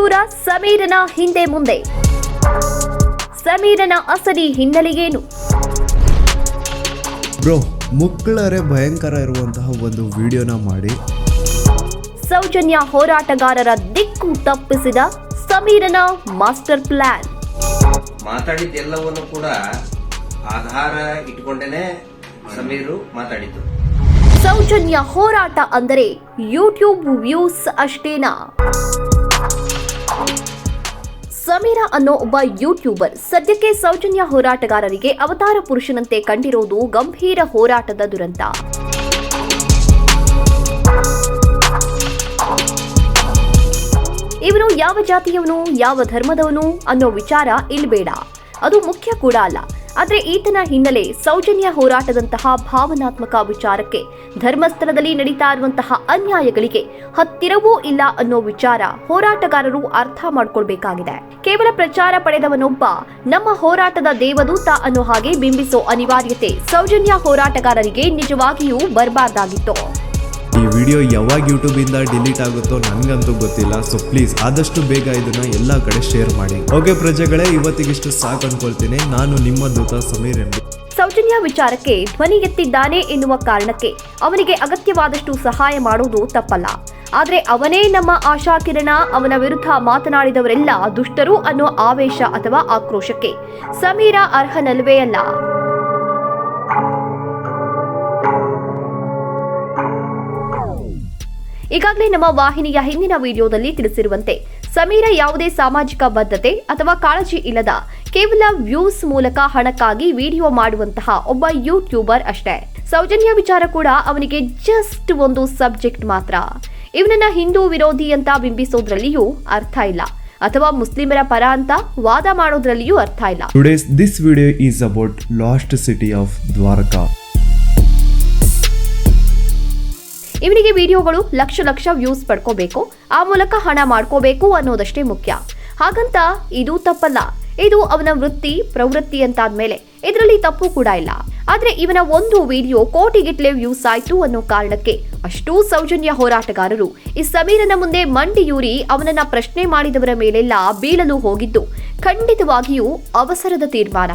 ಚೂರ ಸಮೀರನ ಹಿಂದೆ ಮುಂದೆ. ಸಮೀರನ ಅಸಲಿ ಹಿನ್ನೆಲೆ ಏನು? ಬ್ರೋ ಮುಕ್ಕಳರೆ ಭಯಂಕರ ಇರುವಂತಹ ಒಂದು ವಿಡಿಯೋನ ಮಾಡಿ. ಸೌಜನ್ಯ ಹೋರಾಟಗಾರರ ದಿಕ್ಕು ತಪ್ಪಿಸಿದ ಸಮೀರನ ಮಾಸ್ಟರ್ ಪ್ಲಾನ್. ಮಾತಾಡಿದ್ದೆಲ್ಲವನ್ನು ಕೂಡ ಆಧಾರ ಇಟ್ಕೊಂಡೇನೆ ಸಮೀರು ಮಾತಾಡಿದ್ದು. ಸೌಜನ್ಯ ಹೋರಾಟ ಅಂದರೆ ಯೂಟ್ಯೂಬ್ ವ್ಯೂಸ್ ಅಷ್ಟೇನಾ? ಸಮೀರ ಅನ್ನೋ ಒಬ್ಬ ಯೂಟ್ಯೂಬರ್. ಸದ್ಯಕ್ಕೆ ಸೌಜನ್ಯ ಹೋರಾಟಗಾರರಿಗೆ ಅವತಾರ ಪುರುಷನಂತೆ ಕಂಡಿರೋದು ಗಂಭೀರ ಹೋರಾಟದ ದುರಂತ. ಇವನು ಯಾವ ಜಾತಿಯವನು, ಯಾವ ಧರ್ಮದವನು ಅನ್ನೋ ವಿಚಾರ ಇಲ್ಲಿ ಬೇಡ ಅದು ಮುಖ್ಯ ಕೂಡ ಅಲ್ಲ. ಆದ್ರೆ ಈತನ ಹಿನ್ನೆಲೆ ಸೌಜನ್ಯ ಹೋರಾಟದಂತಹ ಭಾವನಾತ್ಮಕ ವಿಚಾರಕ್ಕೆ ಧರ್ಮಸ್ಥಳದಲ್ಲಿ ನಡೀತಾ ಇರುವಂತಹ ಅನ್ಯಾಯಗಳಿಗೆ ಹತ್ತಿರವೂ ಇಲ್ಲ ಅನ್ನೋ ವಿಚಾರ ಹೋರಾಟಗಾರರು ಅರ್ಥ ಮಾಡಿಕೊಳ್ಬೇಕಾಗಿದೆ. ಕೇವಲ ಪ್ರಚಾರ ಪಡೆದವನೊಬ್ಬ ನಮ್ಮ ಹೋರಾಟದ ದೇವದೂತ ಅನ್ನೋ ಹಾಗೆ ಬಿಂಬಿಸೋ ಅನಿವಾರ್ಯತೆ ಸೌಜನ್ಯ ಹೋರಾಟಗಾರರಿಗೆ ನಿಜವಾಗಿಯೂ ಬರಬಾರ್ದಾಗಿತ್ತು. ಈ ವಿಡಿಯೋ ಯಾವಾಗ ಯೂಟ್ಯೂಬಿಂದ ಡಿಲೀಟ್ ಆಗುತ್ತೋ ನನಗಂತೂ ಗೊತ್ತಿಲ್ಲ. ಸೊ ಪ್ಲೀಸ್ ಆದಷ್ಟು ಬೇಗ ಇದನ್ನ ಎಲ್ಲ ಕಡೆ ಶೇರ್ ಮಾಡಿ. ಓಕೆ ಪ್ರಜೆಗಳೇ, ಇವತ್ತಿಗಿಷ್ಟು ಸಾಕು ಅನ್ಕೊಳ್ತೀನಿ. ನಾನು ನಿಮ್ಮ ದೂತ ಸಮೀರ್ ಎಂದು ಸೌಜನ್ಯ ವಿಚಾರಕ್ಕೆ ಧ್ವನಿ ಎತ್ತಿದ್ದಾನೆ ಎನ್ನುವ ಕಾರಣಕ್ಕೆ ಅವನಿಗೆ ಅಗತ್ಯವಾದಷ್ಟು ಸಹಾಯ ಮಾಡುವುದು ತಪ್ಪಲ್ಲ. ಆದರೆ ಅವನೇ ನಮ್ಮ ಆಶಾಕಿರಣ ಅವನ ವಿರುದ್ಧ ಮಾತನಾಡಿದವರೆಲ್ಲ ದುಷ್ಟರು ಅನ್ನೋ ಆವೇಶ ಅಥವಾ ಆಕ್ರೋಶಕ್ಕೆ ಸಮೀರ ಅರ್ಹನಲ್ವೇ ಅಲ್ಲ. ಈಗಾಗಲೇ ನಮ್ಮ ವಾಹಿನಿಯ ಹಿಂದಿನ ವಿಡಿಯೋದಲ್ಲಿ ತಿಳಿಸಿರುವಂತೆ ಸಮೀರ ಯಾವುದೇ ಸಾಮಾಜಿಕ ಬದ್ಧತೆ ಅಥವಾ ಕಾಳಜಿ ಇಲ್ಲದ ಕೇವಲ ವ್ಯೂಸ್ ಮೂಲಕ ಹಣಕ್ಕಾಗಿ ವಿಡಿಯೋ ಮಾಡುವಂತಹ ಒಬ್ಬ ಯೂಟ್ಯೂಬರ್ ಅಷ್ಟೇ. ಸೌಜನ್ಯ ವಿಚಾರ ಕೂಡ ಅವನಿಗೆ ಜಸ್ಟ್ ಒಂದು ಸಬ್ಜೆಕ್ಟ್ ಮಾತ್ರ. ಇವನನ್ನ ಹಿಂದೂ ವಿರೋಧಿ ಅಂತ ಬಿಂಬಿಸೋದ್ರಲ್ಲಿಯೂ ಅರ್ಥ ಇಲ್ಲ. ಅಥವಾ ಮುಸ್ಲಿಮರ ಪರ ಅಂತ ವಾದ ಮಾಡೋದ್ರಲ್ಲಿಯೂ ಅರ್ಥ ಇಲ್ಲ. Today's this video is about lost city of Dwarka ಇವನಿಗೆ ವಿಡಿಯೋಗಳು ಲಕ್ಷ ಲಕ್ಷ ವ್ಯೂಸ್ ಪಡ್ಕೋಬೇಕು. ಆ ಮೂಲಕ ಹಣ ಮಾಡ್ಕೋಬೇಕು ಅನ್ನೋದಷ್ಟೇ ಮುಖ್ಯ. ಹಾಗಂತ ಇದು ತಪ್ಪಲ್ಲ. ಇದು ಅವನ ವೃತ್ತಿ, ಪ್ರವೃತ್ತಿ ಅಂತಾದ್ಮೇಲೆ. ಇದರಲ್ಲಿ ತಪ್ಪು ಕೂಡ ಇಲ್ಲ. ಆದ್ರೆ ಇವನ ಒಂದು ವಿಡಿಯೋ ಕೋಟಿಗಿಟ್ಲೆ ವ್ಯೂಸ್ ಆಯ್ತು ಅನ್ನೋ ಕಾರಣಕ್ಕೆ ಅಷ್ಟೂ ಸೌಜನ್ಯ ಹೋರಾಟಗಾರರು ಈ ಸಮೀರನ ಮುಂದೆ ಮಂಡಿಯೂರಿ ಅವನನ್ನ ಪ್ರಶ್ನೆ ಮಾಡಿದವರ ಮೇಲೆಲ್ಲ ಬೀಳಲು ಹೋಗಿದ್ದು ಖಂಡಿತವಾಗಿಯೂ ಅವಸರದ ತೀರ್ಮಾನ.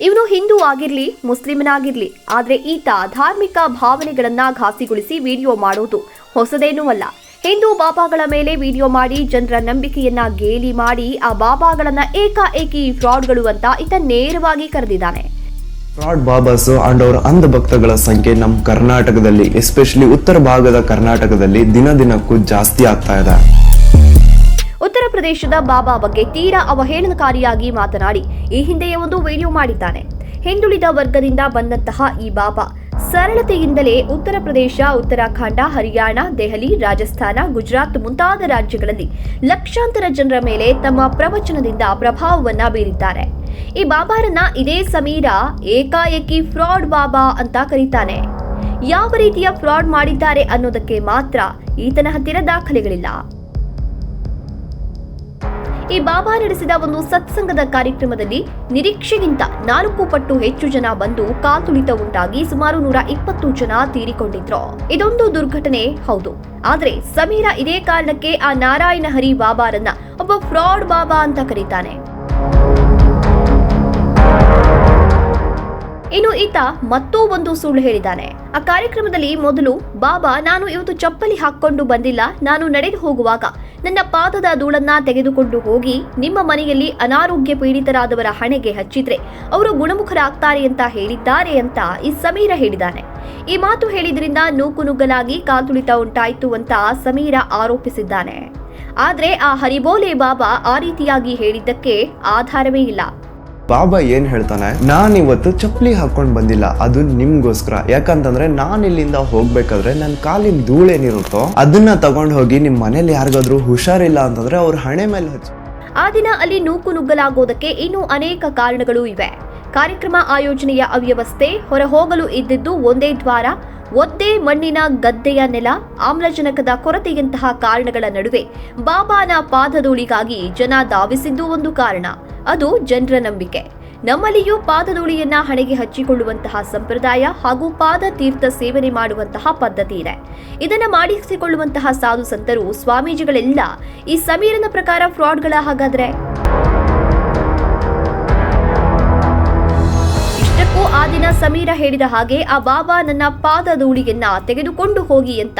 ಇವನು ಹಿಂದೂ ಆಗಿರ್ಲಿ, ಮುಸ್ಲಿಮನಾಗಿರ್ಲಿ, ಆದ್ರೆ ಈತ ಧಾರ್ಮಿಕ ಭಾವನೆಗಳನ್ನ ಘಾಸಿಗೊಳಿಸಿ ವಿಡಿಯೋ ಮಾಡೋದು ಹೊಸದೇನೂ ಅಲ್ಲ ಹಿಂದೂ ಬಾಬಾಗಳ ಮೇಲೆ ವಿಡಿಯೋ ಮಾಡಿ ಜನರ ನಂಬಿಕೆಯನ್ನ ಗೇಲಿ ಮಾಡಿ ಆ ಬಾಬಾಗಳನ್ನ ಏಕಾಏಕಿ ಫ್ರಾಡ್ಗಳು ಅಂತ ಈತ ನೇರವಾಗಿ ಕರೆದಿದ್ದಾನೆ. ಫ್ರಾಡ್ ಬಾಬಾಸ್ ಅಂಡ್ ಅವರ ಅಂಧ ಭಕ್ತಗಳ ಸಂಖ್ಯೆ ನಮ್ಮ ಕರ್ನಾಟಕದಲ್ಲಿ, ಎಸ್ಪೆಷಲಿ ಉತ್ತರ ಭಾಗದ ಕರ್ನಾಟಕದಲ್ಲಿ ದಿನ ದಿನಕ್ಕೂ ಜಾಸ್ತಿ ಆಗ್ತಾ ಇದೆ. ಪ್ರದೇಶದ ಬಾಬಾ ಬಗ್ಗೆ ತೀರಾ ಅವಹೇಳನಕಾರಿಯಾಗಿ ಮಾತನಾಡಿ ಈ ಹಿಂದೆಯೇ ಒಂದು ವಿಡಿಯೋ ಮಾಡಿದ್ದಾನೆ. ಹಿಂದುಳಿದ ವರ್ಗದಿಂದ ಬಂದಂತಹ ಈ ಬಾಬಾ ಸರಳತೆಯಿಂದಲೇ ಉತ್ತರ ಪ್ರದೇಶ, ಉತ್ತರಾಖಂಡ, ಹರಿಯಾಣ, ದೆಹಲಿ, ರಾಜಸ್ಥಾನ, ಗುಜರಾತ್ ಮುಂತಾದ ರಾಜ್ಯಗಳಲ್ಲಿ ಲಕ್ಷಾಂತರ ಜನರ ಮೇಲೆ ತಮ್ಮ ಪ್ರವಚನದಿಂದ ಪ್ರಭಾವವನ್ನ ಬೀರಿದ್ದಾರೆ. ಈ ಬಾಬಾರನ್ನ ಇದೇ ಸಮೀರ ಏಕಾಏಕಿ ಫ್ರಾಡ್ ಬಾಬಾ ಅಂತ ಕರೀತಾನೆ. ಯಾವ ರೀತಿಯ ಫ್ರಾಡ್ ಮಾಡಿದ್ದಾರೆ ಅನ್ನೋದಕ್ಕೆ ಮಾತ್ರ ಈತನ ಹತ್ತಿರ ದಾಖಲೆಗಳಿಲ್ಲ. ಈ ಬಾಬಾ ನಡೆಸಿದ ಒಂದು ಸತ್ಸಂಗದ ಕಾರ್ಯಕ್ರಮದಲ್ಲಿ ನಿರೀಕ್ಷೆಗಿಂತ ನಾಲ್ಕು ಪಟ್ಟು ಹೆಚ್ಚು ಜನ ಬಂದು ಕಾತುಳಿತ ಉಂಟಾಗಿ ಸುಮಾರು ನೂರ ಇಪ್ಪತ್ತು ಜನ ತೀರಿಕೊಂಡಿದ್ರು. ಇದೊಂದು ದುರ್ಘಟನೆ, ಹೌದು. ಆದ್ರೆ ಸಮೀರ ಇದೇ ಕಾರಣಕ್ಕೆ ಆ ನಾರಾಯಣ ಹರಿ ಬಾಬಾರನ್ನ ಒಬ್ಬ ಫ್ರಾಡ್ ಬಾಬಾ ಅಂತ ಕರೀತಾನೆ. ಇನ್ನು ಈತ ಮತ್ತೂ ಒಂದು ಸುಳ್ಳು ಹೇಳಿದ್ದಾನೆ. ಆ ಕಾರ್ಯಕ್ರಮದಲ್ಲಿ ಮೊದಲು, ಬಾಬಾ, ನಾನು ಇವತ್ತು ಚಪ್ಪಲಿ ಹಾಕೊಂಡು ಬಂದಿಲ್ಲ. ನಾನು ನಡೆದು ಹೋಗುವಾಗ ನನ್ನ ಪಾದದ ಧೂಳನ್ನ ತೆಗೆದುಕೊಂಡು ಹೋಗಿ ನಿಮ್ಮ ಮನೆಯಲ್ಲಿ ಅನಾರೋಗ್ಯ ಪೀಡಿತರಾದವರ ಹಣೆಗೆ ಹಚ್ಚಿದ್ರೆ ಅವರು ಗುಣಮುಖರಾಗ್ತಾರೆ ಅಂತ ಹೇಳಿದ್ದಾರೆ ಅಂತ ಈ ಸಮೀರ ಹೇಳಿದ್ದಾನೆ. ಈ ಮಾತು ಹೇಳಿದ್ರಿಂದ ನೂಕುನುಗ್ಗಲಾಗಿ ಕಾತುಳಿತ ಉಂಟಾಯಿತು ಅಂತ ಸಮೀರ ಆರೋಪಿಸಿದ್ದಾನೆ. ಆದ್ರೆ ಆ ಹರಿಬೋಲೆ ಬಾಬಾ ಆ ರೀತಿಯಾಗಿ ಹೇಳಿದ್ದಕ್ಕೆ ಆಧಾರವೇ ಇಲ್ಲ. ಬಾಬಾ ಏನ್ ಹೇಳ್ತಾನೆ? ನಾನ್ ಇವತ್ತು ಚಪ್ಪಲಿ ಹಾಕೊಂಡ್ ಬಂದಿಲ್ಲ, ಅದು ನಿಮ್ಗೋಸ್ಕರ. ಯಾಕಂತಂದ್ರೆ ನಾನ್ ಇಲ್ಲಿಂದ ಹೋಗ್ಬೇಕಾದ್ರೆ ನನ್ ಕಾಲಿನ ಧೂಳೇನಿರುತ್ತೋ ಅದನ್ನ ತಗೊಂಡ್ ಹೋಗಿ ನಿಮ್ ಮನೇಲಿ ಯಾರಿಗಾದ್ರೂ ಹುಷಾರಿಲ್ಲ ಅಂತಂದ್ರೆ ಅವ್ರ ಹಣೆ ಮೇಲೆ ಹಚ್ಚಿ. ಆ ದಿನ ಅಲ್ಲಿ ನೂಕು ನುಗ್ಗಲಾಗೋದಕ್ಕೆ ಇನ್ನೂ ಅನೇಕ ಕಾರಣಗಳು ಇವೆ. ಕಾರ್ಯಕ್ರಮ ಆಯೋಜನೆಯ ಅವ್ಯವಸ್ಥೆ ಹೊರ ಹೋಗಲು ಇದ್ದಿದ್ದು ಒಂದೇ ದ್ವಾರ, ಒದ್ದೆ ಮಣ್ಣಿನ ಗದ್ದೆಯ ನೆಲ, ಆಮ್ಲಜನಕದ ಕೊರತೆಯಂತಹ ಕಾರಣಗಳ ನಡುವೆ ಬಾಬಾನ ಪಾದಧೂಳಿಗಾಗಿ ಜನ ಧಾವಿಸಿದ್ದು ಒಂದು ಕಾರಣ. ಅದು ಜನರ ನಂಬಿಕೆ. ನಮ್ಮಲ್ಲಿಯೂ ಪಾದಧೂಳಿಯನ್ನ ಹಣೆಗೆ ಹಚ್ಚಿಕೊಳ್ಳುವಂತಹ ಸಂಪ್ರದಾಯ ಹಾಗೂ ಪಾದ ತೀರ್ಥ ಸೇವನೆ ಮಾಡುವಂತಹ ಪದ್ಧತಿ ಇದೆ. ಇದನ್ನ ಮಾಡಿಸಿಕೊಳ್ಳುವಂತಹ ಸಾಧು ಸಂತರು, ಸ್ವಾಮೀಜಿಗಳೆಲ್ಲ ಈ ಸಮೀರನ ಪ್ರಕಾರ ಫ್ರಾಡ್ಗಳ ಹಾಗಾದ್ರೆ? ಇಷ್ಟಕ್ಕೂ ಆ ದಿನ ಸಮೀರ ಹೇಳಿದ ಹಾಗೆ ಆ ಬಾಬಾ ನನ್ನ ಪಾದಧೂಳಿಯನ್ನ ತೆಗೆದುಕೊಂಡು ಹೋಗಿ ಅಂತ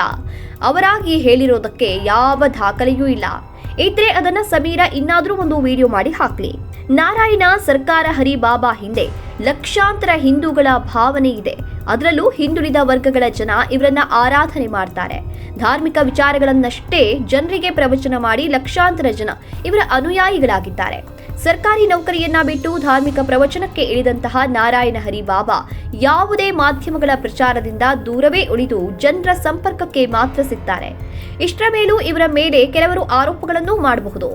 ಅವರಾಗಿ ಹೇಳಿರೋದಕ್ಕೆ ಯಾವ ದಾಖಲೆಯೂ ಇಲ್ಲ. ಇದ್ರೆ ಅದನ್ನ ಸಮೀರ ಇನ್ನಾದ್ರೂ ಒಂದು ವಿಡಿಯೋ ಮಾಡಿ ಹಾಕ್ಲಿ. ನಾರಾಯಣ ಸರ್ಕಾರ ಹರಿ ಬಾಬಾ ಹಿಂದೆ ಲಕ್ಷಾಂತರ ಹಿಂದೂಗಳ ಭಾವನೆ ಇದೆ. ಅದರಲ್ಲೂ ಹಿಂದುಳಿದ ವರ್ಗಗಳ ಜನ ಇವರನ್ನ ಆರಾಧನೆ ಮಾಡ್ತಾರೆ. ಧಾರ್ಮಿಕ ವಿಚಾರಗಳನ್ನಷ್ಟೇ ಜನರಿಗೆ ಪ್ರವಚನ ಮಾಡಿ ಲಕ್ಷಾಂತರ ಜನ ಇವರ ಅನುಯಾಯಿಗಳಾಗಿದ್ದಾರೆ. ಸರ್ಕಾರಿ ನೌಕರಿಯನ್ನ ಬಿಟ್ಟು ಧಾರ್ಮಿಕ ಪ್ರವಚನಕ್ಕೆ ಇಳಿದಂತಹ ನಾರಾಯಣ ಹರಿ ಬಾಬಾ ಯಾವುದೇ ಮಾಧ್ಯಮಗಳ ಪ್ರಚಾರದಿಂದ ದೂರವೇ ಉಳಿದು ಜನರ ಸಂಪರ್ಕಕ್ಕೆ ಮಾತ್ರ ಸಿಗ್ತಾರೆ. ಇಷ್ಟರ ಮೇಲೂ ಇವರ ಮೇಲೆ ಕೆಲವರು ಆರೋಪಗಳನ್ನು ಮಾಡಬಹುದು.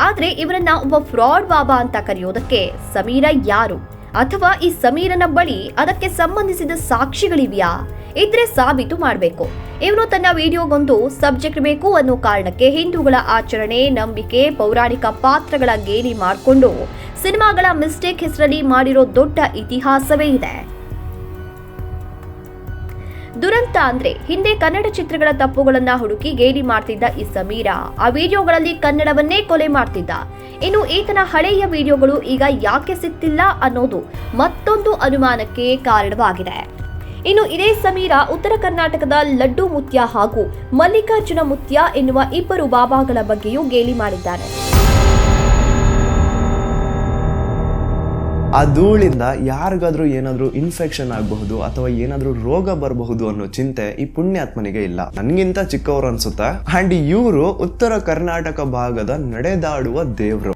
ಆದರೆ ಇವರನ್ನ ಒಬ್ಬ ಫ್ರಾಡ್ ಬಾಬಾ ಅಂತ ಕರೆಯೋದಕ್ಕೆ ಸಮೀರ ಯಾರು? ಅಥವಾ ಈ ಸಮೀರನ ಬಳಿ ಅದಕ್ಕೆ ಸಂಬಂಧಿಸಿದ ಸಾಕ್ಷಿಗಳಿವೆಯಾ? ಇದ್ರೆ ಸಾಬೀತು ಮಾಡಬೇಕು. ಇವನು ತನ್ನ ವಿಡಿಯೋಗೊಂದು ಸಬ್ಜೆಕ್ಟ್ ಬೇಕು ಅನ್ನೋ ಕಾರಣಕ್ಕೆ ಹಿಂದೂಗಳ ಆಚರಣೆ, ನಂಬಿಕೆ, ಪೌರಾಣಿಕ ಪಾತ್ರಗಳ ಗೇಲಿ ಮಾಡಿಕೊಂಡು, ಸಿನಿಮಾಗಳ ಮಿಸ್ಟೇಕ್ ಹೆಸರಲ್ಲಿ ಮಾಡಿರೋ ದೊಡ್ಡ ಇತಿಹಾಸವೇ ಇದೆ. ದುರಂತ ಅಂದ್ರೆ ಹಿಂದೆ ಕನ್ನಡ ಚಿತ್ರಗಳ ತಪ್ಪುಗಳನ್ನ ಹುಡುಕಿ ಗೇಲಿ ಮಾಡ್ತಿದ್ದ ಈ ಸಮೀರ. ಆ ವಿಡಿಯೋಗಳಲ್ಲಿ ಕನ್ನಡವನ್ನೇ ಕೊಲೆ ಮಾಡ್ತಿದ್ದ. ಇನ್ನು ಈತನ ಹಳೆಯ ವಿಡಿಯೋಗಳು ಈಗ ಯಾಕೆ ಸಿಕ್ತಿಲ್ಲ ಅನ್ನೋದು ಮತ್ತೊಂದು ಅನುಮಾನಕ್ಕೆ ಕಾರಣವಾಗಿದೆ. ಇನ್ನು ಇದೇ ಸಮೀರ ಉತ್ತರ ಕರ್ನಾಟಕದ ಲಡ್ಡು ಮುತ್ಯ ಹಾಗೂ ಮಲ್ಲಿಕಾರ್ಜುನ ಮುತ್ಯ ಎನ್ನುವ ಇಬ್ಬರು ಬಾಬಾಗಳ ಬಗ್ಗೆಯೂ ಗೇಲಿ ಮಾಡಿದ್ದಾನೆ ಆ ಧೂಳಿಂದ ಯಾರಿಗಾದ್ರೂ ಏನಾದ್ರೂ ಇನ್ಫೆಕ್ಷನ್ ಆಗಬಹುದು ಅಥವಾ ಏನಾದ್ರೂ ರೋಗ ಬರಬಹುದು ಅನ್ನೋ ಚಿಂತೆ ಈ ಪುಣ್ಯಾತ್ಮನಿಗೆ ಇಲ್ಲ. ನನ್ಗಿಂತ ಚಿಕ್ಕವರು ಅನ್ಸುತ್ತೆ? ಅಂಡ್ ಇವರು ಉತ್ತರ ಕರ್ನಾಟಕ ಭಾಗದ ನಡೆದಾಡುವ ದೇವ್ರು.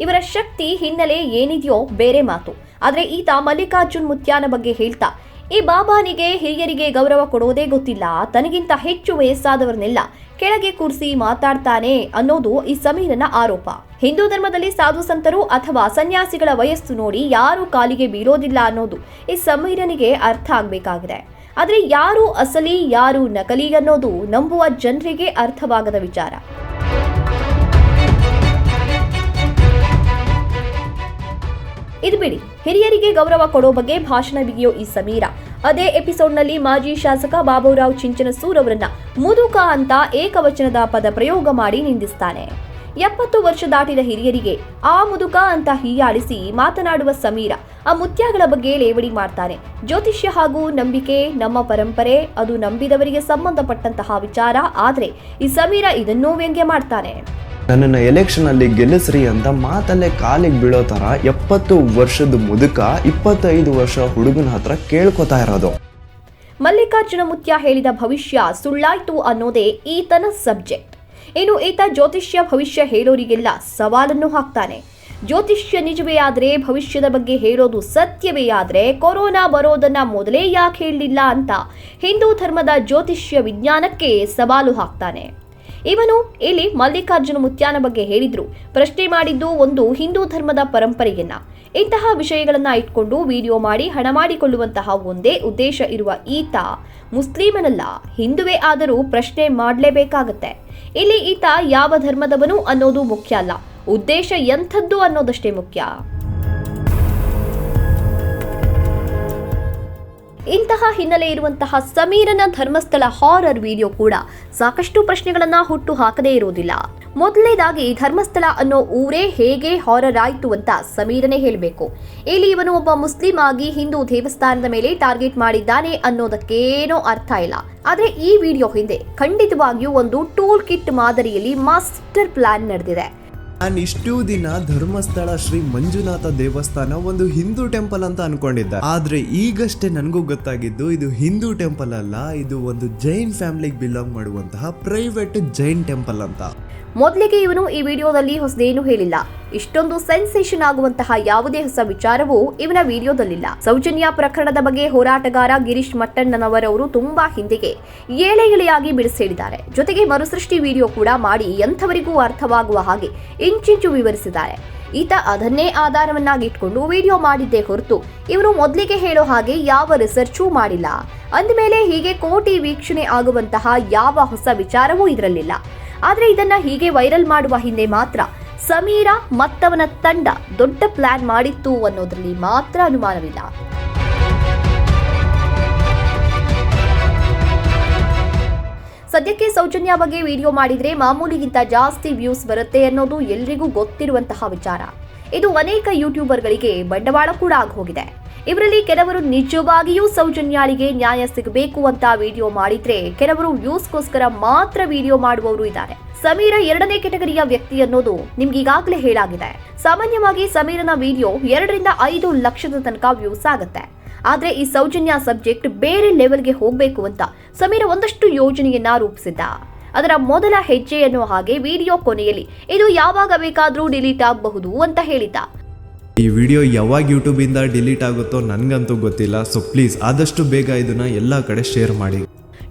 ಇವರ ಶಕ್ತಿ ಹಿನ್ನೆಲೆ ಏನಿದೆಯೋ ಬೇರೆ ಮಾತು. ಆದ್ರೆ ಈತ ಮಲ್ಲಿಕಾರ್ಜುನ್ ಮುತ್ಯಾನ ಬಗ್ಗೆ ಹೇಳ್ತಾ, ಈ ಬಾಬಾನಿಗೆ ಹಿರಿಯರಿಗೆ ಗೌರವ ಕೊಡೋದೇ ಗೊತ್ತಿಲ್ಲ, ತನಗಿಂತ ಹೆಚ್ಚು ವಯಸ್ಸಾದವರನ್ನೆಲ್ಲ ಕೆಳಗೆ ಕೂರಿಸಿ ಮಾತಾಡ್ತಾನೆ ಅನ್ನೋದು ಈ ಸಮೀರನ ಆರೋಪ. ಹಿಂದೂ ಧರ್ಮದಲ್ಲಿ ಸಾಧು ಸಂತರು ಅಥವಾ ಸನ್ಯಾಸಿಗಳ ವಯಸ್ಸು ನೋಡಿ ಯಾರು ಕಾಲಿಗೆ ಬೀಳೋದಿಲ್ಲ ಅನ್ನೋದು ಈ ಸಮೀರನಿಗೆ ಅರ್ಥ ಆಗ್ಬೇಕಾಗಿದೆ. ಆದ್ರೆ ಯಾರು ಅಸಲಿ, ಯಾರು ನಕಲಿ ಅನ್ನೋದು ನಂಬುವ ಜನರಿಗೆ ಅರ್ಥವಾಗದ ವಿಚಾರ. ಇದು ಬಿಡಿ. ಹಿರಿಯರಿಗೆ ಗೌರವ ಕೊಡೋ ಬಗ್ಗೆ ಭಾಷಣ ಬಿಗಿಯೋ ಈ ಸಮೀರ. ಅದೇ ಎಪಿಸೋಡ್ನಲ್ಲಿ ಮಾಜಿ ಶಾಸಕ ಬಾಬುರಾವ್ ಚಿಂಚನಸೂರ್ ಅವರನ್ನ ಮುದುಕ ಅಂತ ಏಕವಚನದ ಪದ ಪ್ರಯೋಗ ಮಾಡಿ ನಿಂದಿಸ್ತಾನೆ. ಎಪ್ಪತ್ತು ವರ್ಷ ದಾಟಿದ ಹಿರಿಯರಿಗೆ ಆ ಮುದುಕ ಅಂತ ಹೀಯಾಳಿಸಿ ಮಾತನಾಡುವ ಸಮೀರ. ಆ ಮುತ್ಯಗಳ ಬಗ್ಗೆ ಲೇವಡಿ ಮಾಡ್ತಾನೆ. ಜ್ಯೋತಿಷ್ಯ ಹಾಗೂ ನಂಬಿಕೆ ನಮ್ಮ ಪರಂಪರೆ ಅದು ನಂಬಿದವರಿಗೆ ಸಂಬಂಧಪಟ್ಟಂತಹ ವಿಚಾರ. ಆದರೆ ಈ ಸಮೀರ ಇದನ್ನೂ ವ್ಯಂಗ್ಯ ಮಾಡ್ತಾನೆ. ನನ್ನನ್ನು ಎಲೆಕ್ಷನ್ ಅಲ್ಲಿ ಗೆಲ್ಲಿಸ್ರಿ ಅಂತ ಮಾತಲ್ಲೇ ಕಾಲಿಗೆ ಬೀಳೋ ತರ ಎಪ್ಪತ್ತು ವರ್ಷದ ಮುದುಕ ಇಪ್ಪತ್ತೈದು ವರ್ಷ ಹುಡುಗನ ಹತ್ರ ಕೇಳ್ಕೊತಾ ಇರೋದು. ಮಲ್ಲಿಕಾರ್ಜುನ ಮುತ್ಯ ಹೇಳಿದ ಭವಿಷ್ಯ ಸುಳ್ಳಾಯ್ತು ಅನ್ನೋದೇ ಈತನ ಸಬ್ಜೆಕ್ಟ್. ಇನ್ನು ಈತ ಜ್ಯೋತಿಷ್ಯ ಭವಿಷ್ಯ ಹೇಳೋರಿಗೆಲ್ಲ ಸವಾಲನ್ನು ಹಾಕ್ತಾನೆ. ಜ್ಯೋತಿಷ್ಯ ನಿಜವೇ ಆದರೆ ಭವಿಷ್ಯದ ಬಗ್ಗೆ ಹೇಳೋದು ಸತ್ಯವೇ ಆದರೆ ಕೊರೋನಾ ಬರೋದನ್ನ ಮೊದಲೇ ಯಾಕೆ ಹೇಳಲಿಲ್ಲ ಅಂತ ಹಿಂದೂ ಧರ್ಮದ ಜ್ಯೋತಿಷ್ಯ ವಿಜ್ಞಾನಕ್ಕೆ ಸವಾಲು ಹಾಕ್ತಾನೆ. ಇವನು ಇಲ್ಲಿ ಮಲ್ಲಿಕಾರ್ಜುನ ಮುತ್ಯಾನ ಬಗ್ಗೆ ಹೇಳಿದ್ರು. ಪ್ರಶ್ನೆ ಮಾಡಿದ್ದು ಒಂದು ಹಿಂದೂ ಧರ್ಮದ ಪರಂಪರೆಯನ್ನ. ಇಂತಹ ವಿಷಯಗಳನ್ನ ಇಟ್ಕೊಂಡು ವಿಡಿಯೋ ಮಾಡಿ, ಹಣ ಮಾಡಿಕೊಳ್ಳುವಂತಹ ಒಂದೇ ಉದ್ದೇಶ ಇರುವ ಈತ ಮುಸ್ಲಿಮನಲ್ಲ. ಹಿಂದುವೇ ಆದರೂ ಪ್ರಶ್ನೆ ಮಾಡಲೇಬೇಕಾಗತ್ತೆ. ಇಲ್ಲಿ ಈತ ಯಾವ ಧರ್ಮದವನು ಅನ್ನೋದು ಮುಖ್ಯ ಅಲ್ಲ. ಉದ್ದೇಶ ಎಂಥದ್ದು ಅನ್ನೋದಷ್ಟೇ ಮುಖ್ಯ. ಇಂತಹ ಹಿನ್ನೆಲೆ ಇರುವಂತಹ ಸಮೀರನ ಧರ್ಮಸ್ಥಳ ಹಾರರ್ ವಿಡಿಯೋ ಕೂಡ ಸಾಕಷ್ಟು ಪ್ರಶ್ನೆಗಳನ್ನ ಹುಟ್ಟು ಹಾಕದೇ ಇರುವುದಿಲ್ಲ. ಮೊದಲನೇದಾಗಿ ಧರ್ಮಸ್ಥಳ ಅನ್ನೋ ಊರೇ ಹೇಗೆ ಹಾರರ್ ಆಯ್ತು ಅಂತ ಸಮೀರನೇ ಹೇಳಬೇಕು. ಇಲ್ಲಿ ಇವನು ಒಬ್ಬ ಮುಸ್ಲಿಂ ಆಗಿ ಹಿಂದೂ ದೇವಸ್ಥಾನದ ಮೇಲೆ ಟಾರ್ಗೆಟ್ ಮಾಡಿದ್ದಾನೆ ಅನ್ನೋದಕ್ಕೇನೋ ಅರ್ಥ ಇಲ್ಲ. ಆದರೆ ಈ ವಿಡಿಯೋ ಹಿಂದೆ ಖಂಡಿತವಾಗಿಯೂ ಒಂದು ಟೂಲ್ ಕಿಟ್ ಮಾದರಿಯಲ್ಲಿ ಮಾಸ್ಟರ್ ಪ್ಲಾನ್ ನಡೆದಿದೆ. ನಾನು ಇಷ್ಟು ದಿನ ಧರ್ಮಸ್ಥಳ ಶ್ರೀ ಮಂಜುನಾಥ ದೇವಸ್ಥಾನ ಒಂದು ಹಿಂದೂ ಟೆಂಪಲ್ ಅಂತ ಅನ್ಕೊಂಡಿದ್ದ. ಆದ್ರೆ ಈಗಷ್ಟೇ ನನಗೂ ಗೊತ್ತಾಗಿದ್ದು, ಇದು ಹಿಂದೂ ಟೆಂಪಲ್ ಅಲ್ಲ, ಇದು ಒಂದು ಜೈನ್ ಫ್ಯಾಮಿಲಿಗೆ ಬಿಲಾಂಗ್ ಮಾಡುವಂತಹ ಪ್ರೈವೇಟ್ ಜೈನ್ ಟೆಂಪಲ್ ಅಂತ. ಮೊದಲಿಗೆ ಇವನು ಈ ವಿಡಿಯೋದಲ್ಲಿ ಹೊಸದೇನು ಹೇಳಿಲ್ಲ. ಇಷ್ಟೊಂದು ಸೆನ್ಸೇಷನ್ ಆಗುವಂತಹ ಯಾವುದೇ ಹೊಸ ವಿಚಾರವೂ ಇವನ ವಿಡಿಯೋದಲ್ಲಿಲ್ಲ. ಸೌಜನ್ಯ ಪ್ರಕರಣದ ಬಗ್ಗೆ ಹೋರಾಟಗಾರ ಗಿರೀಶ್ ಮಟ್ಟಣ್ಣನವರವರು ತುಂಬಾ ಹಿಂದೆಗೆ ಏಳೆ ಎಳೆಯಾಗಿ ಬಿಡಿಸಿದ್ದಾರೆ ಜೊತೆಗೆ ಮರುಸೃಷ್ಟಿ ವಿಡಿಯೋ ಕೂಡ ಮಾಡಿ ಎಂಥವರಿಗೂ ಅರ್ಥವಾಗುವ ಹಾಗೆ ಇಂಚಿಂಚು ವಿವರಿಸಿದ್ದಾರೆ. ಈತ ಅದನ್ನೇ ಆಧಾರವನ್ನಾಗಿಟ್ಕೊಂಡು ವಿಡಿಯೋ ಮಾಡಿದ್ದೇ ಹೊರತು ಇವರು ಮೊದಲಿಗೆ ಹೇಳೋ ಹಾಗೆ ಯಾವ ರಿಸರ್ಚೂ ಮಾಡಿಲ್ಲ. ಅಂದಮೇಲೆ ಹೀಗೆ ಕೋಟಿ ವೀಕ್ಷಣೆ ಆಗುವಂತಹ ಯಾವ ಹೊಸ ವಿಚಾರವೂ ಇದರಲ್ಲಿಲ್ಲ. ಆದ್ರೆ ಇದನ್ನ ಹೀಗೆ ವೈರಲ್ ಮಾಡುವ ಹಿಂದೆ ಮಾತ್ರ ಸಮೀರ ಮತ್ತವನ ತಂಡ ದೊಡ್ಡ ಪ್ಲಾನ್ ಮಾಡಿತ್ತು ಅನ್ನೋದರಲ್ಲಿ ಮಾತ್ರ ಅನುಮಾನವಿಲ್ಲ. ಸದ್ಯಕ್ಕೆ ಸೌಜನ್ಯ ಬಗ್ಗೆ ವಿಡಿಯೋ ಮಾಡಿದ್ರೆ ಮಾಮೂಲಿಗಿಂತ ಜಾಸ್ತಿ ವ್ಯೂಸ್ ಬರುತ್ತೆ ಅನ್ನೋದು ಎಲ್ರಿಗೂ ಗೊತ್ತಿರುವಂತಹ ವಿಚಾರ. ಇದು ಅನೇಕ ಯೂಟ್ಯೂಬರ್ಗಳಿಗೆ ಬಂಡವಾಳ ಕೂಡ ಆಗೋಗಿದೆ. ಇವರಲ್ಲಿ ಕೆಲವರು ನಿಜವಾಗಿಯೂ ಸೌಜನ್ಯಾಳಿಗೆ ನ್ಯಾಯ ಸಿಗಬೇಕು ಅಂತ ವಿಡಿಯೋ ಮಾಡಿದ್ರೆ ಕೆಲವರು ವ್ಯೂಸ್ಗೋಸ್ಕರ ಮಾತ್ರ ವಿಡಿಯೋ ಮಾಡುವವರು ಇದ್ದಾರೆ. ಸಮೀರ ಎರಡನೇ ಕೆಟಗರಿಯ ವ್ಯಕ್ತಿ ಅನ್ನೋದು ನಿಮ್ಗೀಗಾಗಲೇ ಹೇಳಾಗಿದೆ. ಸಾಮಾನ್ಯವಾಗಿ ಸಮೀರನ ವಿಡಿಯೋ ಎರಡರಿಂದ ಐದು ಲಕ್ಷದ ತನಕ ವ್ಯೂಸ್ ಆಗುತ್ತೆ. ಆದ್ರೆ ಈ ಸೌಜನ್ಯ ಸಬ್ಜೆಕ್ಟ್ ಬೇರೆ ಲೆವೆಲ್ಗೆ ಹೋಗಬೇಕು ಅಂತ ಸಮೀರ ಒಂದಷ್ಟು ಯೋಜನೆಯನ್ನ ರೂಪಿಸಿದ್ದ. ಅದರ ಮೊದಲ ಹೆಜ್ಜೆ ಅನ್ನೋ ಹಾಗೆ ವಿಡಿಯೋ ಕೊನೆಯಲ್ಲಿ ಇದು ಯಾವಾಗ ಬೇಕಾದ್ರೂ ಡಿಲೀಟ್ ಆಗಬಹುದು ಅಂತ ಹೇಳಿದ್ದ. ಈ ವಿಡಿಯೋ ಯಾವಾಗ ಯೂಟ್ಯೂಬಿಂದ ಡಿಲೀಟ್ ಆಗುತ್ತೋ ನನಗಂತೂ ಗೊತ್ತಿಲ್ಲ. ಸೊ ಪ್ಲೀಸ್ ಆದಷ್ಟು ಬೇಗ ಇದನ್ನ ಎಲ್ಲ ಕಡೆ ಶೇರ್ ಮಾಡಿ.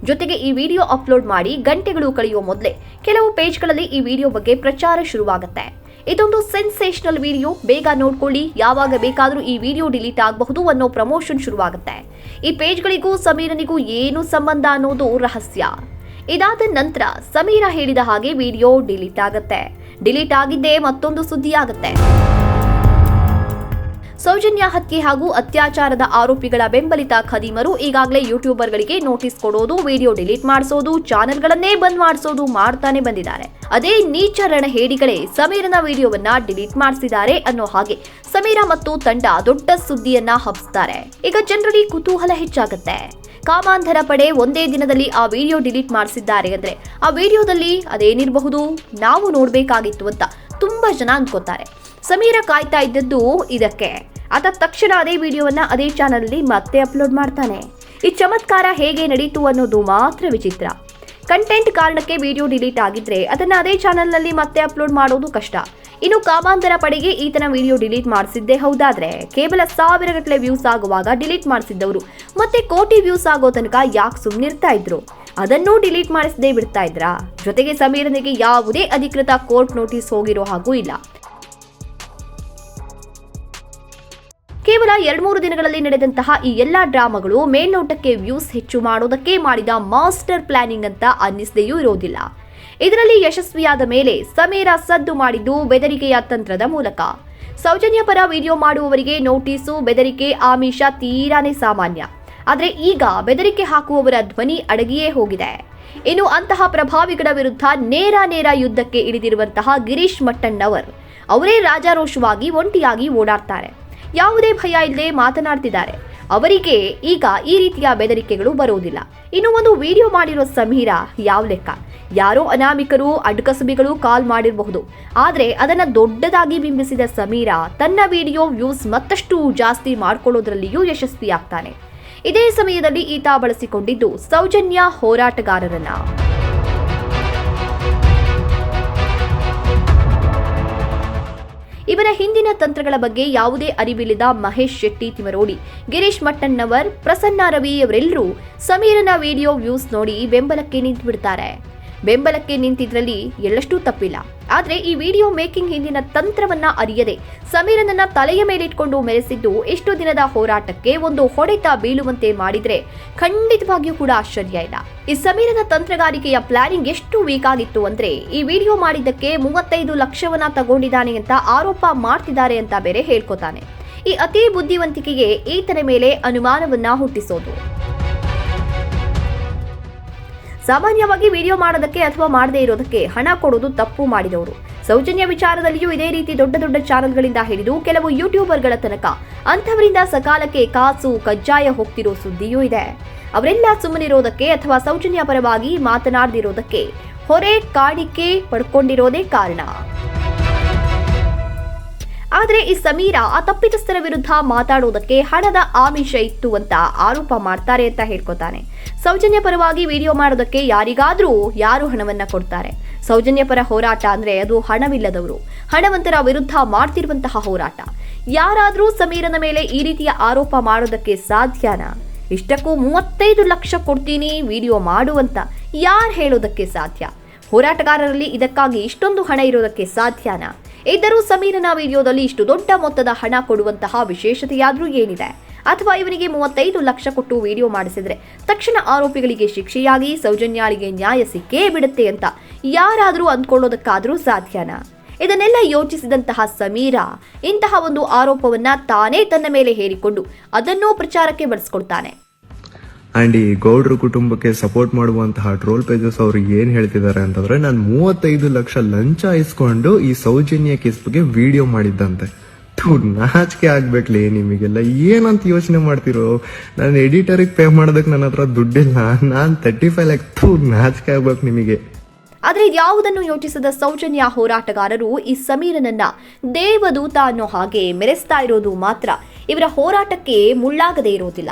ಜೊತೆಗೆ ಈ ವಿಡಿಯೋ ಅಪ್ಲೋಡ್ ಮಾಡಿ ಗಂಟೆಗಳು ಕಳೆಯುವ ಮೊದಲೇ ಕೆಲವು ಪೇಜ್ಗಳಲ್ಲಿ ಈ ವಿಡಿಯೋ ಬಗ್ಗೆ ಪ್ರಚಾರ ಶುರುವಾಗುತ್ತೆ. ಇದೊಂದು ಸೆನ್ಸೇಷನಲ್ ವಿಡಿಯೋ ಬೇಗ ನೋಡ್ಕೊಳ್ಳಿ. ಯಾವಾಗ ಬೇಕಾದರೂ ಈ ವಿಡಿಯೋ ಡಿಲೀಟ್ ಆಗಬಹುದು ಅನ್ನೋ ಪ್ರಮೋಷನ್ ಶುರುವಾಗುತ್ತೆ. ಈ ಪೇಜ್ಗಳಿಗೂ ಸಮೀರನಿಗೂ ಏನು ಸಂಬಂಧ ಅನ್ನೋದು ರಹಸ್ಯ. ಇದಾದ ನಂತರ ಸಮೀರ ಹೇಳಿದ ಹಾಗೆ ವಿಡಿಯೋ ಡಿಲೀಟ್ ಆಗುತ್ತೆ. ಡಿಲೀಟ್ ಆಗಿದ್ದೇ ಮತ್ತೊಂದು ಸುದ್ದಿ ಆಗುತ್ತೆ ಸೌಜನ್ಯ ಹತ್ಯೆ ಹಾಗೂ ಅತ್ಯಾಚಾರದ ಆರೋಪಿಗಳ ಬೆಂಬಲಿತ ಖದೀಮರು ಈಗಾಗಲೇ ಯೂಟ್ಯೂಬರ್ಗಳಿಗೆ ನೋಟಿಸ್ ಕೊಡೋದು, ವಿಡಿಯೋ ಡಿಲೀಟ್ ಮಾಡಿಸೋದು, ಚಾನೆಲ್ಗಳನ್ನೇ ಬಂದ್ ಮಾಡಿಸೋದು ಮಾಡ್ತಾನೆ ಬಂದಿದ್ದಾರೆ. ಅದೇ ನೀಚ ರಣಹೇಡಿಗಳೇ ಸಮೀರನ ವಿಡಿಯೋವನ್ನ ಡಿಲೀಟ್ ಮಾಡಿಸಿದ್ದಾರೆ ಅನ್ನೋ ಹಾಗೆ ಸಮೀರ ಮತ್ತು ತಂಡ ದೊಡ್ಡ ಸುದ್ದಿಯನ್ನ ಹಬ್ಸ್ತಾರೆ. ಈಗ ಜನರಲ್ಲಿ ಕುತೂಹಲ ಹೆಚ್ಚಾಗುತ್ತೆ. ಕಾಮಾಂಧರ ಪಡೆ ಒಂದೇ ದಿನದಲ್ಲಿ ಆ ವಿಡಿಯೋ ಡಿಲೀಟ್ ಮಾಡಿಸಿದ್ದಾರೆ ಅಂದ್ರೆ ಆ ವಿಡಿಯೋದಲ್ಲಿ ಅದೇನಿರಬಹುದು? ನಾವು ನೋಡ್ಬೇಕಾಗಿತ್ತು ಅಂತ ತುಂಬಾ ಜನ ಅನ್ಕೋತಾರೆ. ಸಮೀರ ಕಾಯ್ತಾ ಇದ್ದದ್ದು ಇದಕ್ಕೆ. ಆತ ತಕ್ಷಣ ಅದೇ ವಿಡಿಯೋವನ್ನ ಅದೇ ಚಾನಲಲ್ಲಿ ಮತ್ತೆ ಅಪ್ಲೋಡ್ ಮಾಡ್ತಾನೆ. ಈ ಚಮತ್ಕಾರ ಹೇಗೆ ನಡೀತು ಅನ್ನೋದು ಮಾತ್ರ ವಿಚಿತ್ರ. ಕಂಟೆಂಟ್ ಕಾರಣಕ್ಕೆ ವಿಡಿಯೋ ಡಿಲೀಟ್ ಆಗಿದ್ರೆ ಅದನ್ನ ಅದೇ ಚಾನಲ್ನಲ್ಲಿ ಮತ್ತೆ ಅಪ್ಲೋಡ್ ಮಾಡೋದು ಕಷ್ಟ. ಇನ್ನು ಕಾಮಾಂತರ ಪಡೆಗೆ ಈತನ ವಿಡಿಯೋ ಡಿಲೀಟ್ ಮಾಡಿಸಿದ್ದೇ ಹೌದಾದ್ರೆ ಕೇವಲ ಸಾವಿರಗಟ್ಟಲೆ ವ್ಯೂಸ್ ಆಗುವಾಗ ಡಿಲೀಟ್ ಮಾಡಿಸಿದ್ದವರು. ಮತ್ತೆ ಕೋಟಿ ವ್ಯೂಸ್ ಆಗೋ ತನಕ ಯಾಕೆ ಸುಮ್ಮನಿರ್ತಾ ಇದ್ರು? ಅದನ್ನೂ ಡಿಲೀಟ್ ಮಾಡಿಸದೇ ಬಿಡ್ತಾ ಇದ್ರಾ? ಜೊತೆಗೆ ಸಮೀರನಿಗೆ ಯಾವುದೇ ಅಧಿಕೃತ ಕೋರ್ಟ್ ನೋಟಿಸ್ ಹೋಗಿರೋ ಹಾಗೂ ಇಲ್ಲ. ಕೇವಲ ಎರಡ್ಮೂರು ದಿನಗಳಲ್ಲಿ ನಡೆದಂತಹ ಈ ಎಲ್ಲಾ ಡ್ರಾಮಾಗಳು ಮೇಲ್ನೋಟಕ್ಕೆ ವ್ಯೂಸ್ ಹೆಚ್ಚು ಮಾಡೋದಕ್ಕೆ ಮಾಡಿದ ಮಾಸ್ಟರ್ ಪ್ಲಾನಿಂಗ್ ಅಂತ ಅನ್ನಿಸದೆಯೂ ಇರೋದಿಲ್ಲ. ಇದರಲ್ಲಿ ಯಶಸ್ವಿಯಾದ ಮೇಲೆ ಸಮೀರ ಸದ್ದು ಮಾಡಿದ್ದು ಬೆದರಿಕೆಯ ತಂತ್ರದ ಮೂಲಕ. ಸೌಜನ್ಯ ಪರ ವಿಡಿಯೋ ಮಾಡುವವರಿಗೆ ನೋಟಿಸು, ಬೆದರಿಕೆ, ಆಮಿಷ ತೀರಾನೇ ಸಾಮಾನ್ಯ. ಆದರೆ ಈಗ ಬೆದರಿಕೆ ಹಾಕುವವರ ಧ್ವನಿ ಅಡಗಿಯೇ ಹೋಗಿದೆ. ಇನ್ನು ಅಂತಹ ಪ್ರಭಾವಿಗಳ ವಿರುದ್ಧ ನೇರ ನೇರ ಯುದ್ಧಕ್ಕೆ ಇಳಿದಿರುವಂತಹ ಗಿರೀಶ್ ಮಟ್ಟಣ್ಣವರ್. ಅವರೇ ರಾಜಾರೋಷವಾಗಿ ಒಂಟಿಯಾಗಿ ಓಡಾಡ್ತಾರೆ. ಯಾವುದೇ ಭಯ ಇಲ್ಲದೆ ಮಾತನಾಡ್ತಿದ್ದಾರೆ. ಅವರಿಗೆ ಈಗ ಈ ರೀತಿಯ ಬೆದರಿಕೆಗಳು ಬರುವುದಿಲ್ಲ. ಇನ್ನು ಒಂದು ವಿಡಿಯೋ ಮಾಡಿರೋ ಸಮೀರ, ಯಾವ ಲೆಕ್ಕ? ಯಾರೋ ಅನಾಮಿಕರು, ಅಡ್ಕಸಬಿಗಳು ಕಾಲ್ ಮಾಡಿರಬಹುದು. ಆದರೆ ಅದನ್ನು ದೊಡ್ಡದಾಗಿ ಬಿಂಬಿಸಿದ ಸಮೀರ ತನ್ನ ವಿಡಿಯೋ ವ್ಯೂಸ್ ಮತ್ತಷ್ಟು ಜಾಸ್ತಿ ಮಾಡ್ಕೊಳ್ಳೋದ್ರಲ್ಲಿಯೂ ಯಶಸ್ವಿಯಾಗ್ತಾನೆ. ಇದೇ ಸಮಯದಲ್ಲಿ ಈತ ಬಳಸಿಕೊಂಡಿದ್ದು ಸೌಜನ್ಯ ಹೋರಾಟಗಾರರನ್ನ. ಇವರ ಹಿಂದಿನ ತಂತ್ರಗಳ ಬಗ್ಗೆ ಯಾವುದೇ ಅರಿವಿಲ್ಲದ ಮಹೇಶ್ ಶೆಟ್ಟಿ ತಿಮರೋಡಿ, ಗಿರೀಶ್ ಮಟ್ಟಣ್ಣವರ್, ಪ್ರಸನ್ನ ರವಿ ಅವರೆಲ್ಲರೂ ಸಮೀರನ ವಿಡಿಯೋ ವ್ಯೂಸ್ ನೋಡಿ ಬೆಂಬಲಕ್ಕೆ ನಿಂತು ಬಿಡ್ತಾರೆ ಬೆಂಬಲಕ್ಕೆ ನಿಂತಿದ್ರಲ್ಲಿ ಎಳ್ಳಷ್ಟೂ ತಪ್ಪಿಲ್ಲ. ಆದ್ರೆ ಈ ವಿಡಿಯೋ ಮೇಕಿಂಗ್ ಹಿಂದಿನ ತಂತ್ರವನ್ನ ಅರಿಯದೆ ಸಮೀರನನ್ನ ತಲೆಯ ಮೇಲಿಟ್ಕೊಂಡು ಮೆರೆಸಿದ್ದು ಎಷ್ಟು ದಿನದ ಹೋರಾಟಕ್ಕೆ ಒಂದು ಹೊಡೆತ ಬೀಳುವಂತೆ ಮಾಡಿದ್ರೆ ಖಂಡಿತವಾಗಿಯೂ ಕೂಡ ಆಶ್ಚರ್ಯ ಇಲ್ಲ. ಈ ಸಮೀರನ ತಂತ್ರಗಾರಿಕೆಯ ಪ್ಲಾನಿಂಗ್ ಎಷ್ಟು ವೀಕ್ ಆಗಿತ್ತು ಅಂದ್ರೆ ಈ ವಿಡಿಯೋ ಮಾಡಿದ್ದಕ್ಕೆ ಮೂವತ್ತೈದು ಲಕ್ಷವನ್ನ ತಗೊಂಡಿದ್ದಾನೆ ಅಂತ ಆರೋಪ ಮಾಡ್ತಿದ್ದಾರೆ ಅಂತ ಬೇರೆ ಹೇಳ್ಕೊತಾನೆ. ಈ ಅತಿ ಬುದ್ಧಿವಂತಿಕೆಗೆ ಈತನ ಮೇಲೆ ಅನುಮಾನವನ್ನ ಹುಟ್ಟಿಸೋದು. ಸಾಮಾನ್ಯವಾಗಿ ವಿಡಿಯೋ ಮಾಡೋದಕ್ಕೆ ಅಥವಾ ಮಾಡದೇ ಇರೋದಕ್ಕೆ ಹಣ ಕೊಡೋದು ತಪ್ಪು ಮಾಡಿದವರು. ಸೌಜನ್ಯ ವಿಚಾರದಲ್ಲಿಯೂ ಇದೇ ರೀತಿ ದೊಡ್ಡ ದೊಡ್ಡ ಚಾನೆಲ್ಗಳಿಂದ ಹಿಡಿದು ಕೆಲವು ಯೂಟ್ಯೂಬರ್ಗಳ ತನಕ ಅಂಥವರಿಂದ ಸಕಾಲಕ್ಕೆ ಕಾಸು, ಕಜ್ಜಾಯ ಹೋಗ್ತಿರೋ ಸುದ್ದಿಯೂ ಇದೆ. ಅವರೆಲ್ಲ ಸುಮ್ಮನಿರೋದಕ್ಕೆ ಅಥವಾ ಸೌಜನ್ಯ ಪರವಾಗಿ ಮಾತನಾಡದಿರೋದಕ್ಕೆ ಹೊರೆ ಕಾಣಿಕೆ ಪಡ್ಕೊಂಡಿರೋದೇ ಕಾರಣ. ಆದ್ರೆ ಈ ಸಮೀರ ಆ ತಪ್ಪಿತಸ್ಥರ ವಿರುದ್ಧ ಮಾತಾಡೋದಕ್ಕೆ ಹಣದ ಆಮಿಷ ಇತ್ತು ಅಂತ ಆರೋಪ ಮಾಡ್ತಾರೆ ಅಂತ ಹೇಳ್ಕೊತಾನೆ. ಸೌಜನ್ಯ ಪರವಾಗಿ ವಿಡಿಯೋ ಮಾಡೋದಕ್ಕೆ ಯಾರಿಗಾದ್ರೂ ಯಾರು ಹಣವನ್ನ ಕೊಡ್ತಾರೆ? ಸೌಜನ್ಯ ಪರ ಹೋರಾಟ ಅಂದ್ರೆ ಅದು ಹಣವಿಲ್ಲದವರು. ಹಣವಂತರ ವಿರುದ್ಧ ಮಾಡ್ತಿರುವಂತಹ ಹೋರಾಟ. ಯಾರಾದ್ರೂ ಸಮೀರನ ಮೇಲೆ ಈ ರೀತಿಯ ಆರೋಪ ಮಾಡೋದಕ್ಕೆ ಸಾಧ್ಯನಾ? ಇಷ್ಟಕ್ಕೂ ಮೂವತ್ತೈದು ಲಕ್ಷ ಕೊಡ್ತೀನಿ, ವಿಡಿಯೋ ಮಾಡುವಂತ ಯಾರು ಹೇಳೋದಕ್ಕೆ ಸಾಧ್ಯ? ಹೋರಾಟಗಾರರಲ್ಲಿ ಇದಕ್ಕಾಗಿ ಇಷ್ಟೊಂದು ಹಣ ಇರೋದಕ್ಕೆ ಸಾಧ್ಯನಾ? ಇದ್ದರೂ ಸಮೀರನ ವಿಡಿಯೋದಲ್ಲಿ ಇಷ್ಟು ದೊಡ್ಡ ಮೊತ್ತದ ಹಣ ಕೊಡುವಂತಹ ವಿಶೇಷತೆಯಾದರೂ ಏನಿದೆ? ಅಥವಾ ಇವನಿಗೆ ಮೂವತ್ತೈದು ಲಕ್ಷ ಕೊಟ್ಟು ವಿಡಿಯೋ ಮಾಡಿಸಿದ್ರೆ ತಕ್ಷಣ ಆರೋಪಿಗಳಿಗೆ ಶಿಕ್ಷೆಯಾಗಿ ಸೌಜನ್ಯಾಳಿಗೆ ನ್ಯಾಯ ಸಿಕ್ಕೇ ಬಿಡುತ್ತೆ ಅಂತ ಯಾರಾದರೂ ಅಂದ್ಕೊಳ್ಳೋದಕ್ಕಾದರೂ ಸಾಧ್ಯನಾ? ಇದನ್ನೆಲ್ಲ ಯೋಚಿಸಿದಂತಹ ಸಮೀರಾ, ಇಂತಹ ಒಂದು ಆರೋಪವನ್ನ ತಾನೇ ತನ್ನ ಮೇಲೆ ಹೇರಿಕೊಂಡು ಅದನ್ನೂ ಪ್ರಚಾರಕ್ಕೆ ಬಳಸ್ಕೊಳ್ತಾನೆ. ಅಂಡ್ ಈ ಗೌಡ್ರ ಕುಟುಂಬಕ್ಕೆ ಸಪೋರ್ಟ್ ಮಾಡುವಂತಹ ಟ್ರೋಲ್ ಪೇಜಸ್ ಅವರು ಏನ್ ಹೇಳ್ತಿದ್ದಾರೆ ಅಂತಂದ್ರೆ, ನಾನು ಮೂವತ್ತೈದು ಲಕ್ಷ ಲಂಚ ಇಸ್ಕೊಂಡು ಈ ಸೌಜನ್ಯ ಕೇಸ್ ಬಗ್ಗೆ ವಿಡಿಯೋ ಮಾಡಿದ್ದಂತೆ. ನಾಚಿಕೆ ಆಗ್ಬೇಕ್ಲಿ ನಿಮಗೆಲ್ಲ. ಏನಂತ ಯೋಚನೆ ಮಾಡ್ತಿರೋ? ನಾನು ಎಡಿಟರಿಗೆ ಪೇ ಮಾಡೋದಕ್ಕೆ ನನ್ನ ಹತ್ರ ದುಡ್ಡಿಲ್ಲ. ನಾನು ತರ್ಟಿ ಫೈವ್ ಲ್ಯಾಕ್ ಥೂ ನಾಚಿಕೆ ಆಗ್ಬೇಕು ನಿಮಗೆ. ಆದ್ರೆ ಇದ್ಯಾವುದನ್ನು ಯೋಚಿಸದ ಸೌಜನ್ಯ ಹೋರಾಟಗಾರರು ಈ ಸಮೀರನನ್ನ ದೇವದೂತ ಅನ್ನೋ ಹಾಗೆ ಮೆರೆಸ್ತಾ ಇರೋದು ಮಾತ್ರ. ಇವರ ಹೋರಾಟಕ್ಕೆ ಮುಳ್ಳಾಗದೇ ಇರೋದಿಲ್ಲ.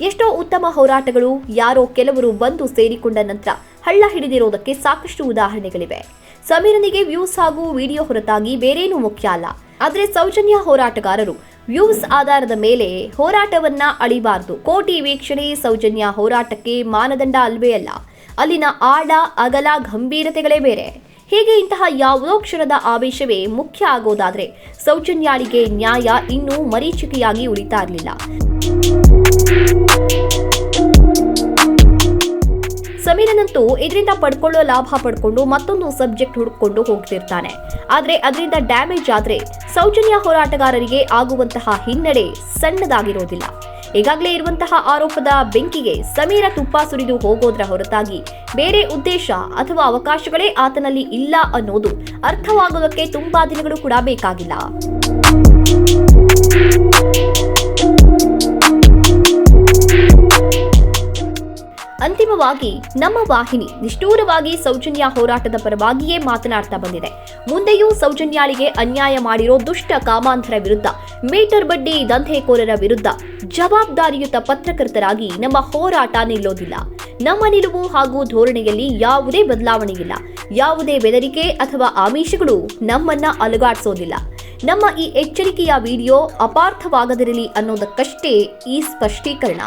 ಎಷ್ಟೋ ಉತ್ತಮ ಹೋರಾಟಗಳು ಯಾರೋ ಕೆಲವರು ಬಂದು ಸೇರಿಕೊಂಡ ನಂತರ ಹಳ್ಳ ಹಿಡಿದಿರೋದಕ್ಕೆ ಸಾಕಷ್ಟು ಉದಾಹರಣೆಗಳಿವೆ. ಸಮೀರನಿಗೆ ವ್ಯೂಸ್ ಹಾಗೂ ವಿಡಿಯೋ ಹೊರತಾಗಿ ಬೇರೇನೂ ಮುಖ್ಯ ಅಲ್ಲ. ಆದರೆ ಸೌಜನ್ಯ ಹೋರಾಟಗಾರರು ವ್ಯೂಸ್ ಆಧಾರದ ಮೇಲೆ ಹೋರಾಟವನ್ನ ಅಳಿಬಾರದು. ಕೋಟಿ ವೀಕ್ಷಣೆ ಸೌಜನ್ಯ ಹೋರಾಟಕ್ಕೆ ಮಾನದಂಡ ಅಲ್ವೇ ಅಲ್ಲ. ಅಲ್ಲಿನ ಆಳ, ಅಗಲ, ಗಂಭೀರತೆಗಳೇ ಬೇರೆ. ಹೀಗೆ ಇಂತಹ ಯಾವುದೋ ಕ್ಷಣದ ಆವೇಶವೇ ಮುಖ್ಯ ಆಗೋದಾದ್ರೆ ಸೌಜನ್ಯಾಳಿಗೆ ನ್ಯಾಯ ಇನ್ನೂ ಮರೀಚಿಕೆಯಾಗಿ ಉಳಿತಾ ಇರಲಿಲ್ಲ. ಸಮೀರನಂತೂ ಇದರಿಂದ ಪಡ್ಕೊಳ್ಳೋ ಲಾಭ ಪಡ್ಕೊಂಡು ಮತ್ತೊಂದು ಸಬ್ಜೆಕ್ಟ್ ಹುಡುಕೊಂಡು ಹೋಗ್ತಿರ್ತಾನೆ. ಆದರೆ ಅದರಿಂದ ಡ್ಯಾಮೇಜ್ ಆದ್ರೆ ಸೌಜನ್ಯ ಹೋರಾಟಗಾರರಿಗೆ ಆಗುವಂತಹ ಹಿನ್ನಡೆ ಸಣ್ಣದಾಗಿರೋದಿಲ್ಲ. ಈಗಾಗಲೇ ಇರುವಂತಹ ಆರೋಪದ ಬೆಂಕಿಗೆ ಸಮೀರ ತುಪ್ಪ ಸುರಿದು ಹೋಗೋದ್ರ ಹೊರತಾಗಿ ಬೇರೆ ಉದ್ದೇಶ ಅಥವಾ ಅವಕಾಶಗಳೇ ಆತನಲ್ಲಿ ಇಲ್ಲ ಅನ್ನೋದು ಅರ್ಥವಾಗೋದಕ್ಕೆ ತುಂಬಾ ದಿನಗಳು ಕೂಡ ಬೇಕಾಗಿಲ್ಲ. ಅಂತಿಮವಾಗಿ ನಮ್ಮ ವಾಹಿನಿ ನಿಷ್ಠೂರವಾಗಿ ಸೌಜನ್ಯ ಹೋರಾಟದ ಪರವಾಗಿಯೇ ಮಾತನಾಡ್ತಾ ಬಂದಿದೆ. ಮುಂದೆಯೂ ಸೌಜನ್ಯಾಳಿಗೆ ಅನ್ಯಾಯ ಮಾಡಿರೋ ದುಷ್ಟ ಕಾಮಾಂಧರ ವಿರುದ್ಧ, ಮೀಟರ್ ಬಡ್ಡಿ ದಂಧೆಕೋರರ ವಿರುದ್ಧ ಜವಾಬ್ದಾರಿಯುತ ಪತ್ರಕರ್ತರಾಗಿ ನಮ್ಮ ಹೋರಾಟ ನಿಲ್ಲೋದಿಲ್ಲ. ನಮ್ಮ ನಿಲುವು ಹಾಗೂ ಧೋರಣೆಯಲ್ಲಿ ಯಾವುದೇ ಬದಲಾವಣೆ ಇಲ್ಲ. ಯಾವುದೇ ಬೆದರಿಕೆ ಅಥವಾ ಆಮಿಷಗಳು ನಮ್ಮನ್ನ ಅಲುಗಾಡಿಸೋದಿಲ್ಲ. ನಮ್ಮ ಈ ಎಚ್ಚರಿಕೆಯ ವಿಡಿಯೋ ಅಪಾರ್ಥವಾಗದಿರಲಿ ಅನ್ನೋದಕ್ಕಷ್ಟೇ ಈ ಸ್ಪಷ್ಟೀಕರಣ.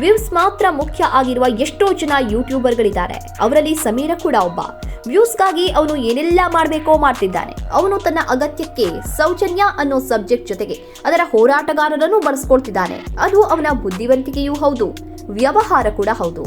ವ್ಯೂಸ್ ಮಾತ್ರ ಮುಖ್ಯ ಆಗಿರುವ ಎಷ್ಟೋ ಜನ ಯೂಟ್ಯೂಬರ್ಗಳಿದ್ದಾರೆ. ಅವರಲ್ಲಿ ಸಮೀರ ಕೂಡ ಒಬ್ಬ. ವ್ಯೂಸ್ಗಾಗಿ ಅವನು ಏನೆಲ್ಲ ಮಾಡಬೇಕೋ ಮಾಡ್ತಿದ್ದಾನೆ. ಅವನು ತನ್ನ ಅಗತ್ಯಕ್ಕೆ ಸೌಜನ್ಯ ಅನ್ನೋ ಸಬ್ಜೆಕ್ಟ್ ಜೊತೆಗೆ ಅದರ ಹೋರಾಟಗಾರರನ್ನು ಬಳಸ್ಕೊಳ್ತಿದ್ದಾನೆ ಅದು ಅವನ ಬುದ್ಧಿವಂತಿಕೆಯೂ ಹೌದು. ವ್ಯವಹಾರ ಕೂಡ ಹೌದು.